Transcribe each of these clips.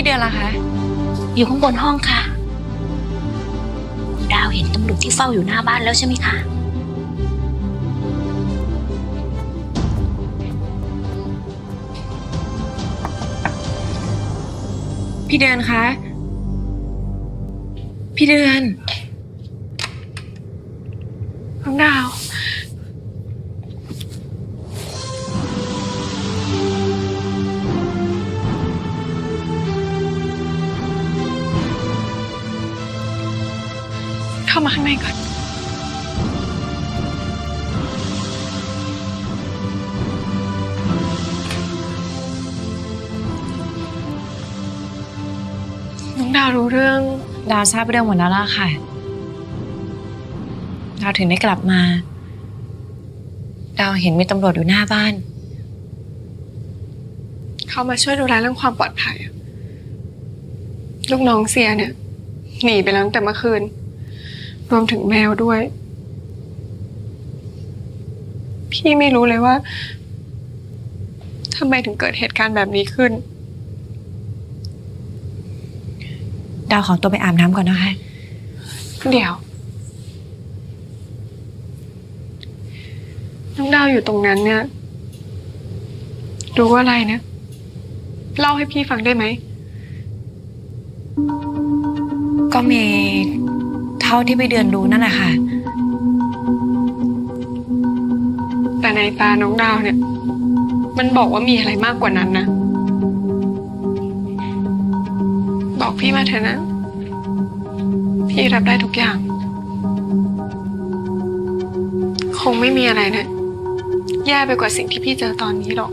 พี่เดือนล่ะคะ อยู่ข้างบนห้องค่ะคุณดาวเห็นตำรวจที่เฝ้าอยู่หน้าบ้านแล้วใช่ไหมคะ พี่เดือนคะ พี่เดือนน้องดาว เข้ามาข้างในก่อน น้องดาวรู้เรื่อง ดาวทราบเรื่องหมดแล้วล่ะค่ะ ดาวถึงได้กลับมา ดาวเห็นมีตำรวจอยู่หน้าบ้าน เขามาช่วยดูแลเรื่องความปลอดภัยอะลูกน้องเสียเนี่ย หนีไปแล้วตั้งแต่เมื่อคืน รวมถึงแมวด้วย พี่ไม่รู้เลยว่าทำไมถึงเกิดเหตุการณ์แบบนี้ขึ้น ดาวขอตัวไปอาบน้ำก่อนนะคะ เดี๋ยว น้องดาวอยู่ตรงนั้นเนี่ย รู้ว่าอะไรนะ เล่าให้พี่ฟังได้ไหม ก็มีเท่าที่พี่เดือนรู้นั่นแหละค่ะ แต่ในตาน้องดาวเนี่ย มันบอกว่ามีอะไรมากกว่านั้นนะ บอกพี่มาเถอะนะ พี่รับได้ทุกอย่าง คงไม่มีอะไรนะ แย่ไปกว่าสิ่งที่พี่เจอตอนนี้หรอก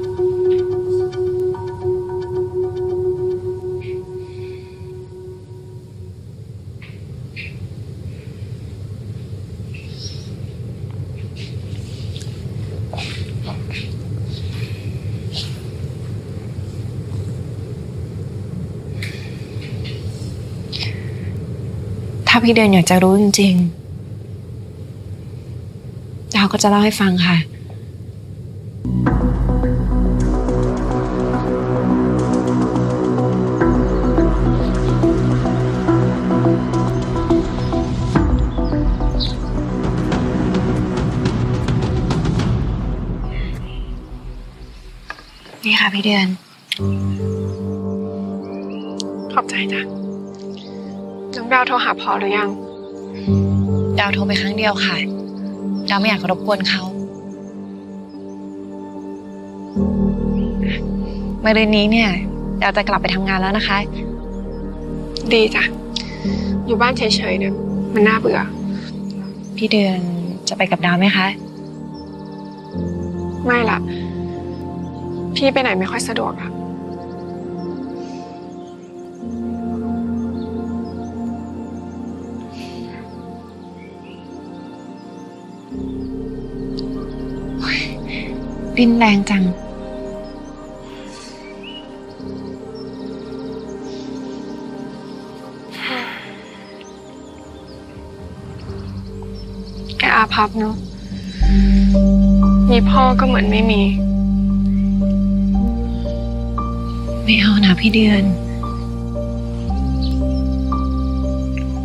าพี่เดือนอยากจะรู้จริงๆดาวก็จะเล่าให้ฟังค่ะ นี่ค่ะพี่เดือน ขอบใจจ้ะ น้องดาวโทรหาพอหรือยัง ดาวโทรไปครั้งเดียวค่ะ ดาวไม่อยากรบกวนเขามาเดือนนี้เนี่ย ดาวจะกลับไปทำงานแล้วนะคะ ดีจ้ะ อยู่บ้านเฉยๆเนี่ยมันน่าเบื่อ พี่เดือนจะไปกับดาวไหมคะ ไม่ละพี่ไปไหนไม่ค่อยสะดวกอะ ดินแรงจัง แกอาพับเนาะ มีพ่อก็เหมือนไม่มี ไม่เอานะพี่เดือน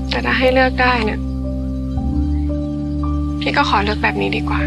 แต่ถ้าให้เลือกได้เนี่ย พี่ก็ขอเลือกแบบนี้ดีกว่า